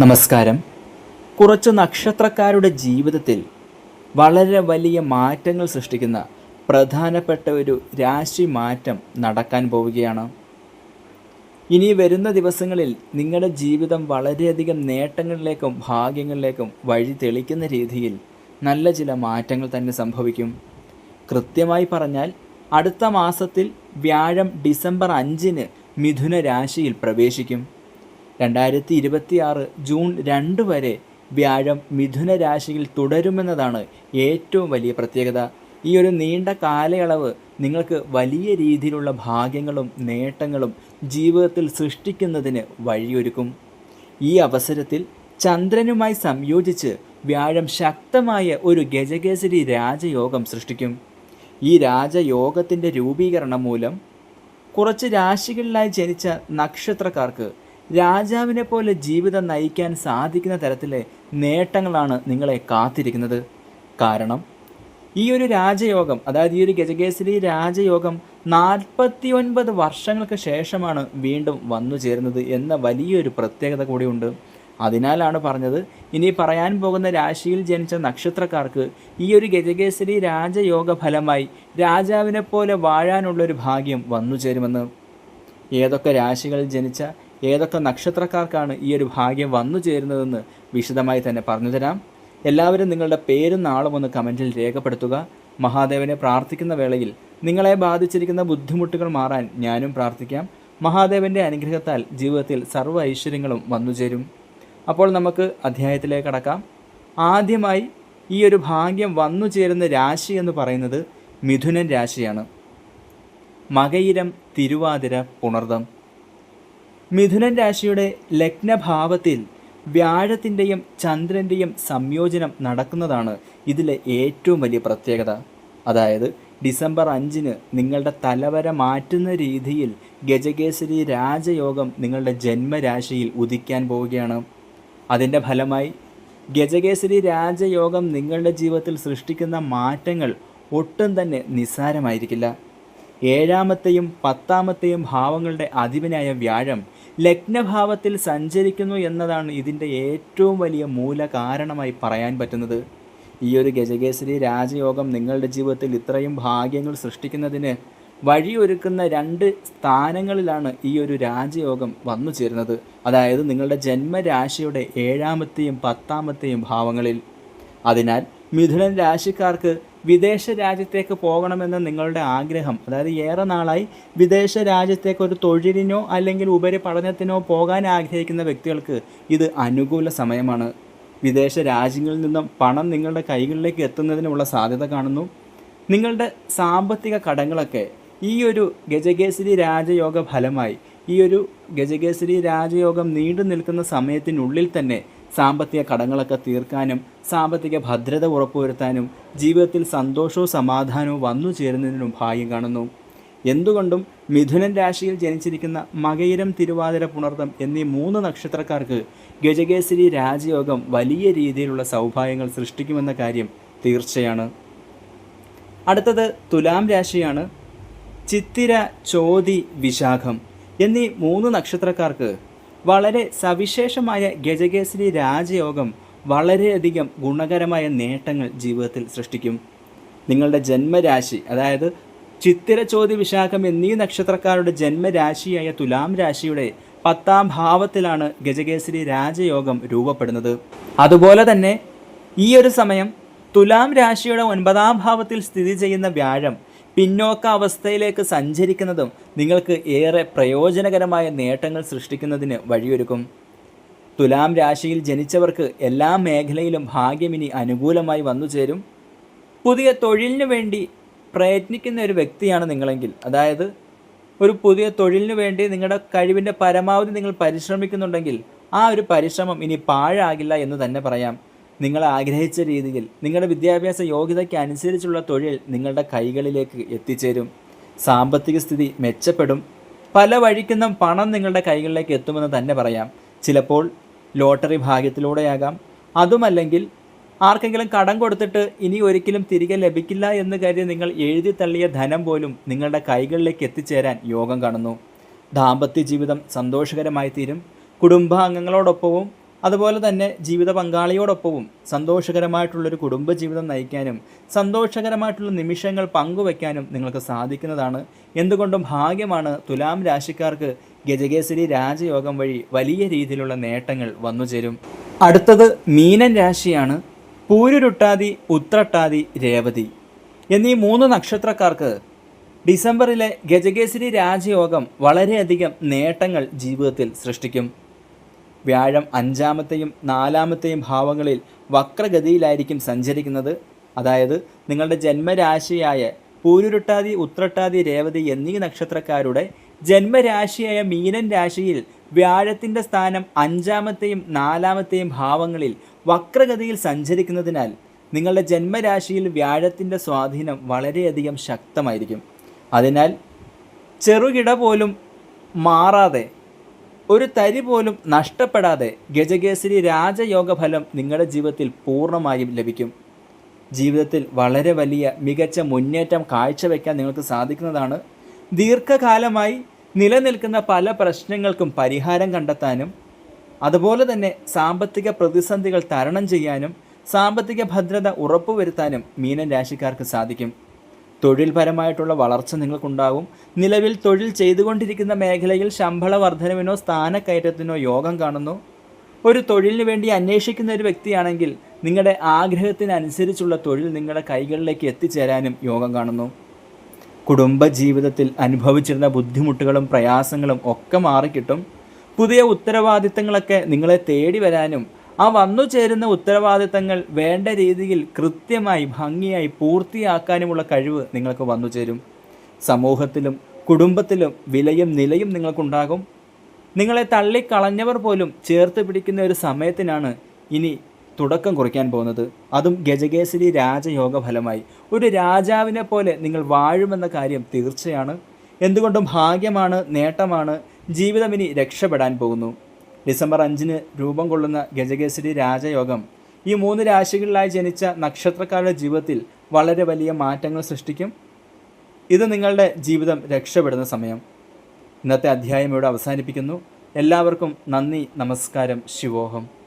നമസ്കാരം. കുറച്ച് നക്ഷത്രക്കാരുടെ ജീവിതത്തിൽ വളരെ വലിയ മാറ്റങ്ങൾ സൃഷ്ടിക്കുന്ന പ്രധാനപ്പെട്ട ഒരു രാശി മാറ്റം നടക്കാൻ പോവുകയാണ്. ഇനി വരുന്ന ദിവസങ്ങളിൽ നിങ്ങളുടെ ജീവിതം വളരെയധികം നേട്ടങ്ങളിലേക്കും ഭാഗ്യങ്ങളിലേക്കും വഴി തെളിക്കുന്ന രീതിയിൽ നല്ല ചില മാറ്റങ്ങൾ തന്നെ സംഭവിക്കും. കൃത്യമായി പറഞ്ഞാൽ അടുത്ത മാസത്തിൽ വ്യാഴം ഡിസംബർ അഞ്ചിന് മിഥുന രാശിയിൽ പ്രവേശിക്കും. രണ്ടായിരത്തി ഇരുപത്തി ആറ് ജൂൺ രണ്ട് വരെ വ്യാഴം മിഥുന രാശിയിൽ തുടരുമെന്നതാണ് ഏറ്റവും വലിയ പ്രത്യേകത. ഈ ഒരു നീണ്ട കാലയളവ് നിങ്ങൾക്ക് വലിയ രീതിയിലുള്ള ഭാഗ്യങ്ങളും നേട്ടങ്ങളും ജീവിതത്തിൽ സൃഷ്ടിക്കുന്നതിന് വഴിയൊരുക്കും. ഈ അവസരത്തിൽ ചന്ദ്രനുമായി സംയോജിച്ച് വ്യാഴം ശക്തമായ ഒരു ഗജകേസരി രാജയോഗം സൃഷ്ടിക്കും. ഈ രാജയോഗത്തിന്റെ രൂപീകരണം മൂലം കുറച്ച് രാശികളിലായി ജനിച്ച നക്ഷത്രക്കാർക്ക് രാജാവിനെ പോലെ ജീവിതം നയിക്കാൻ സാധിക്കുന്ന തരത്തിലെ നേട്ടങ്ങളാണ് നിങ്ങളെ കാത്തിരിക്കുന്നത്. കാരണം ഈ ഒരു രാജയോഗം അതായത് ഈ ഒരു ഗജകേസരി രാജയോഗം നാൽപ്പത്തി ഒൻപത് വർഷങ്ങൾക്ക് ശേഷമാണ് വീണ്ടും വന്നു ചേരുന്നത് എന്ന വലിയൊരു പ്രത്യേകത കൂടിയുണ്ട്. അതിനാലാണ് പറഞ്ഞത് ഇനി പറയാൻ പോകുന്ന രാശിയിൽ ജനിച്ച നക്ഷത്രക്കാർക്ക് ഈ ഒരു ഗജകേസരി രാജയോഗ ഫലമായി രാജാവിനെ പോലെ വാഴാനുള്ളൊരു ഭാഗ്യം വന്നു ചേരുമെന്ന്. ഏതൊക്കെ രാശികളിൽ ജനിച്ച ഏതൊക്കെ നക്ഷത്രക്കാർക്കാണ് ഈ ഒരു ഭാഗ്യം വന്നു ചേരുന്നതെന്ന് വിശദമായി തന്നെ പറഞ്ഞു തരാം. എല്ലാവരും നിങ്ങളുടെ പേരും നാളും ഒന്ന് കമന്റിൽ രേഖപ്പെടുത്തുക. മഹാദേവനെ പ്രാർത്ഥിക്കുന്ന വേളയിൽ നിങ്ങളെ ബാധിച്ചിരിക്കുന്ന ബുദ്ധിമുട്ടുകൾ മാറാൻ ഞാനും പ്രാർത്ഥിക്കാം. മഹാദേവന്റെ അനുഗ്രഹത്താൽ ജീവിതത്തിൽ സർവ ഐശ്വര്യങ്ങളും വന്നു ചേരും. അപ്പോൾ നമുക്ക് അധ്യായത്തിലേക്ക് കടക്കാം. ആദ്യമായി ഈ ഒരു ഭാഗ്യം വന്നു ചേരുന്ന രാശി എന്ന് പറയുന്നത് മിഥുനൻ രാശിയാണ്. മകയിരം തിരുവാതിര പുണർദം. മിഥുനൻ രാശിയുടെ ലഗ്നഭാവത്തിൽ വ്യാഴത്തിന്റെയും ചന്ദ്രന്റെയും സംയോജനം നടക്കുന്നതാണ് ഇതിലെ ഏറ്റവും വലിയ പ്രത്യേകത. അതായത് ഡിസംബർ അഞ്ചിന് നിങ്ങളുടെ തലവര മാറ്റുന്ന രീതിയിൽ ഗജകേസരി രാജയോഗം നിങ്ങളുടെ ജന്മരാശിയിൽ ഉദിക്കാൻ പോവുകയാണ്. അതിന്റെ ഫലമായി ഗജകേസരി രാജയോഗം നിങ്ങളുടെ ജീവിതത്തിൽ സൃഷ്ടിക്കുന്ന മാറ്റങ്ങൾ ഒട്ടും തന്നെ നിസ്സാരമായിരിക്കില്ല. ഏഴാമത്തെയും പത്താമത്തെയും ഭാവങ്ങളുടെ അധിപനായ വ്യാഴം ലഗ്നഭാവത്തിൽ സഞ്ചരിക്കുന്നു എന്നതാണ് ഇതിന്റെ ഏറ്റവും വലിയ മൂല കാരണമായി പറയാൻ പറ്റുന്നത്. ഈ ഒരു ഗജകേസരി രാജയോഗം നിങ്ങളുടെ ജീവിതത്തിൽ ഇത്രയും ഭാഗ്യങ്ങൾ സൃഷ്ടിക്കുന്നതിന് വഴിയൊരുക്കുന്ന രണ്ട് സ്ഥാനങ്ങളിലാണ് ഈ ഒരു രാജയോഗം വന്നു ചേരുന്നത്. അതായത് നിങ്ങളുടെ ജന്മരാശിയുടെ ഏഴാമത്തെയും പത്താമത്തെയും ഭാവങ്ങളിൽ. അതിനാൽ മിഥുനൻ രാശിക്കാർക്ക് വിദേശ രാജ്യത്തേക്ക് പോകണമെന്ന നിങ്ങളുടെ ആഗ്രഹം. അതായത് ഏറെ നാളായി വിദേശ രാജ്യത്തേക്ക് ഒരു തൊഴിലിനോ അല്ലെങ്കിൽ ഉപരി പഠനത്തിനോ പോകാൻ ആഗ്രഹിക്കുന്ന വ്യക്തികൾക്ക് ഇത് അനുകൂല സമയമാണ്. വിദേശ രാജ്യങ്ങളിൽ നിന്നും പണം നിങ്ങളുടെ കൈകളിലേക്ക് എത്തുന്നതിനുള്ള സാധ്യത കാണുന്നു. നിങ്ങളുടെ സാമ്പത്തിക കടങ്ങളൊക്കെ ഈ ഒരു ഗജകേസരി രാജയോഗ ഫലമായി ഈ ഒരു ഗജകേസരി രാജയോഗം നീണ്ടു നിൽക്കുന്ന സമയത്തിനുള്ളിൽ തന്നെ സാമ്പത്തിക കടങ്ങളൊക്കെ തീർക്കാനും സാമ്പത്തിക ഭദ്രത ഉറപ്പുവരുത്താനും ജീവിതത്തിൽ സന്തോഷവും സമാധാനവും വന്നു ചേരുന്നതിനും ഭാഗ്യം കാണുന്നു. എന്തുകൊണ്ടും മിഥുനൻ രാശിയിൽ ജനിച്ചിരിക്കുന്ന മകയിരം തിരുവാതിര പുണർത്തം എന്നീ മൂന്ന് നക്ഷത്രക്കാർക്ക് ഗജകേസരി രാജയോഗം വലിയ രീതിയിലുള്ള സൗഭാഗ്യങ്ങൾ സൃഷ്ടിക്കുമെന്ന കാര്യം തീർച്ചയാണ്. അടുത്തത് തുലാം രാശിയാണ്. ചിത്തിര ചോതി വിശാഖം എന്നീ മൂന്ന് നക്ഷത്രക്കാർക്ക് വളരെ സവിശേഷമായ ഗജകേസരി രാജയോഗം വളരെയധികം ഗുണകരമായ നേട്ടങ്ങൾ ജീവിതത്തിൽ സൃഷ്ടിക്കും. നിങ്ങളുടെ ജന്മരാശി അതായത് ചിത്തിര ചോതി വിശാഖം എന്നീ നക്ഷത്രക്കാരുടെ ജന്മരാശിയായ തുലാം രാശിയുടെ പത്താം ഭാവത്തിലാണ് ഗജകേസരി രാജയോഗം രൂപപ്പെടുന്നത്. അതുപോലെ തന്നെ ഈ ഒരു സമയം തുലാം രാശിയുടെ ഒൻപതാം ഭാവത്തിൽ സ്ഥിതി ചെയ്യുന്ന വ്യാഴം പിന്നോക്ക അവസ്ഥയിലേക്ക് സഞ്ചരിക്കുന്നതും നിങ്ങൾക്ക് ഏറെ പ്രയോജനകരമായ നേട്ടങ്ങൾ സൃഷ്ടിക്കുന്നതിന് വഴിയൊരുക്കും. തുലാം രാശിയിൽ ജനിച്ചവർക്ക് എല്ലാ മേഖലയിലും ഭാഗ്യമിനി അനുകൂലമായി വന്നു ചേരും. പുതിയ തൊഴിലിനു വേണ്ടി പ്രയത്നിക്കുന്ന ഒരു വ്യക്തിയാണ് നിങ്ങളെങ്കിൽ അതായത് ഒരു പുതിയ തൊഴിലിനു വേണ്ടി നിങ്ങളുടെ കഴിവിന്റെ പരമാവധി നിങ്ങൾ പരിശ്രമിക്കുന്നുണ്ടെങ്കിൽ ആ ഒരു പരിശ്രമം ഇനി പാഴാകില്ല എന്ന് തന്നെ പറയാം. നിങ്ങൾ ആഗ്രഹിച്ച രീതിയിൽ നിങ്ങളുടെ വിദ്യാഭ്യാസ യോഗ്യതയ്ക്ക് അനുസരിച്ചുള്ള തൊഴിൽ നിങ്ങളുടെ കൈകളിലേക്ക് എത്തിച്ചേരും. സാമ്പത്തിക സ്ഥിതി മെച്ചപ്പെടും. പല വഴിക്കുന്നും പണം നിങ്ങളുടെ കൈകളിലേക്ക് എത്തുമെന്ന് തന്നെ പറയാം. ചിലപ്പോൾ ലോട്ടറി ഭാഗ്യത്തിലൂടെയാകാം. അതുമല്ലെങ്കിൽ ആർക്കെങ്കിലും കടം കൊടുത്തിട്ട് ഇനി ഒരിക്കലും തിരികെ ലഭിക്കില്ല എന്ന് കരുതി നിങ്ങൾ എഴുതി തള്ളിയ ധനം പോലും നിങ്ങളുടെ കൈകളിലേക്ക് എത്തിച്ചേരാൻ യോഗം കാണുന്നു. ദാമ്പത്യ ജീവിതം സന്തോഷകരമായി തീരും. കുടുംബാംഗങ്ങളോടൊപ്പവും അതുപോലെ തന്നെ ജീവിത പങ്കാളിയോടൊപ്പവും സന്തോഷകരമായിട്ടുള്ളൊരു കുടുംബജീവിതം നയിക്കാനും സന്തോഷകരമായിട്ടുള്ള നിമിഷങ്ങൾ പങ്കുവയ്ക്കാനും നിങ്ങൾക്ക് സാധിക്കുന്നതാണ്. എന്തുകൊണ്ടും ഭാഗ്യമാണ് തുലാം രാശിക്കാർക്ക് ഗജകേസരി രാജയോഗം വഴി വലിയ രീതിയിലുള്ള നേട്ടങ്ങൾ വന്നുചേരും അടുത്തത് മീനൻ രാശിയാണ്. പൂരുരുട്ടാതി ഉത്രട്ടാതി രേവതി എന്നീ മൂന്ന് നക്ഷത്രക്കാർക്ക് ഡിസംബറിലെ ഗജകേസരി രാജയോഗം വളരെയധികം നേട്ടങ്ങൾ ജീവിതത്തിൽ സൃഷ്ടിക്കും. വ്യാഴം അഞ്ചാമത്തെയും നാലാമത്തെയും ഭാവങ്ങളിൽ വക്രഗതിയിലായിരിക്കും സഞ്ചരിക്കുന്നത്. അതായത് നിങ്ങളുടെ ജന്മരാശിയായ പൂരുരുട്ടാതി ഉത്രട്ടാതി രേവതി എന്നീ നക്ഷത്രക്കാരുടെ ജന്മരാശിയായ മീനൻ രാശിയിൽ വ്യാഴത്തിന്റെ സ്ഥാനം അഞ്ചാമത്തെയും നാലാമത്തെയും ഭാവങ്ങളിൽ വക്രഗതിയിൽ സഞ്ചരിക്കുന്നതിനാൽ നിങ്ങളുടെ ജന്മരാശിയിൽ വ്യാഴത്തിന്റെ സ്വാധീനം വളരെയധികം ശക്തമായിരിക്കും. അതിനാൽ ചെറുകിട പോലും മാറാതെ ഒരു തരി പോലും നഷ്ടപ്പെടാതെ ഗജകേസരി രാജയോഗ ഫലം നിങ്ങളുടെ ജീവിതത്തിൽ പൂർണമായും ലഭിക്കും. ജീവിതത്തിൽ വളരെ വലിയ മികച്ച മുന്നേറ്റം കാഴ്ചവെക്കാൻ നിങ്ങൾക്ക് സാധിക്കുന്നതാണ്. ദീർഘകാലമായി നിലനിൽക്കുന്ന പല പ്രശ്നങ്ങൾക്കും പരിഹാരം കണ്ടെത്താനും അതുപോലെ തന്നെ സാമ്പത്തിക പ്രതിസന്ധികൾ തരണം ചെയ്യാനും സാമ്പത്തിക ഭദ്രത ഉറപ്പുവരുത്താനും മീനൻ രാശിക്കാർക്ക് സാധിക്കും. തൊഴിൽപരമായിട്ടുള്ള വളർച്ച നിങ്ങൾക്കുണ്ടാകും. നിലവിൽ തൊഴിൽ ചെയ്തുകൊണ്ടിരിക്കുന്ന മേഖലയിൽ ശമ്പള വർധനവിനോ സ്ഥാനക്കയറ്റത്തിനോ യോഗം കാണുന്നു. ഒരു തൊഴിലിന് വേണ്ടി അന്വേഷിക്കുന്ന ഒരു വ്യക്തിയാണെങ്കിൽ നിങ്ങളുടെ ആഗ്രഹത്തിനനുസരിച്ചുള്ള തൊഴിൽ നിങ്ങളുടെ കൈകളിലേക്ക് എത്തിച്ചേരാനും യോഗം കാണുന്നു. കുടുംബ ജീവിതത്തിൽ അനുഭവിച്ചിരുന്ന ബുദ്ധിമുട്ടുകളും പ്രയാസങ്ങളും ഒക്കെ മാറിക്കിട്ടും. പുതിയ ഉത്തരവാദിത്തങ്ങളൊക്കെ നിങ്ങളെ തേടി വരാനും ആ വന്നു ചേരുന്ന ഉത്തരവാദിത്തങ്ങൾ വേണ്ട രീതിയിൽ കൃത്യമായി ഭംഗിയായി പൂർത്തിയാക്കാനുമുള്ള കഴിവ് നിങ്ങൾക്ക് വന്നു ചേരും. സമൂഹത്തിലും കുടുംബത്തിലും വിലയും നിലയും നിങ്ങൾക്കുണ്ടാകും. നിങ്ങളെ തള്ളിക്കളഞ്ഞവർ പോലും ചേർത്ത് പിടിക്കുന്ന ഒരു സമയത്തിനാണ് ഇനി തുടക്കം കുറിക്കാൻ പോകുന്നത്. അതും ഗജകേസരി രാജയോഗ ഫലമായി. ഒരു രാജാവിനെ പോലെ നിങ്ങൾ വാഴുമെന്ന കാര്യം തീർച്ചയാണ്. എന്തുകൊണ്ടും ഭാഗ്യമാണ് നേട്ടമാണ്. ജീവിതം ഇനി രക്ഷപ്പെടാൻ പോകുന്നു. ഡിസംബർ അഞ്ചിന് രൂപം കൊള്ളുന്ന ഗജകേസരി രാജയോഗം. ഈ മൂന്ന് രാശികളിലായി ജനിച്ച നക്ഷത്രക്കാരുടെ ജീവിതത്തിൽ വളരെ വലിയ മാറ്റങ്ങൾ സൃഷ്ടിക്കും. ഇത് നിങ്ങളുടെ ജീവിതം രക്ഷപ്പെടുന്ന സമയം. ഇന്നത്തെ അധ്യായം ഇവിടെ അവസാനിപ്പിക്കുന്നു. എല്ലാവർക്കും നന്ദി നമസ്കാരം ശിവോഹം.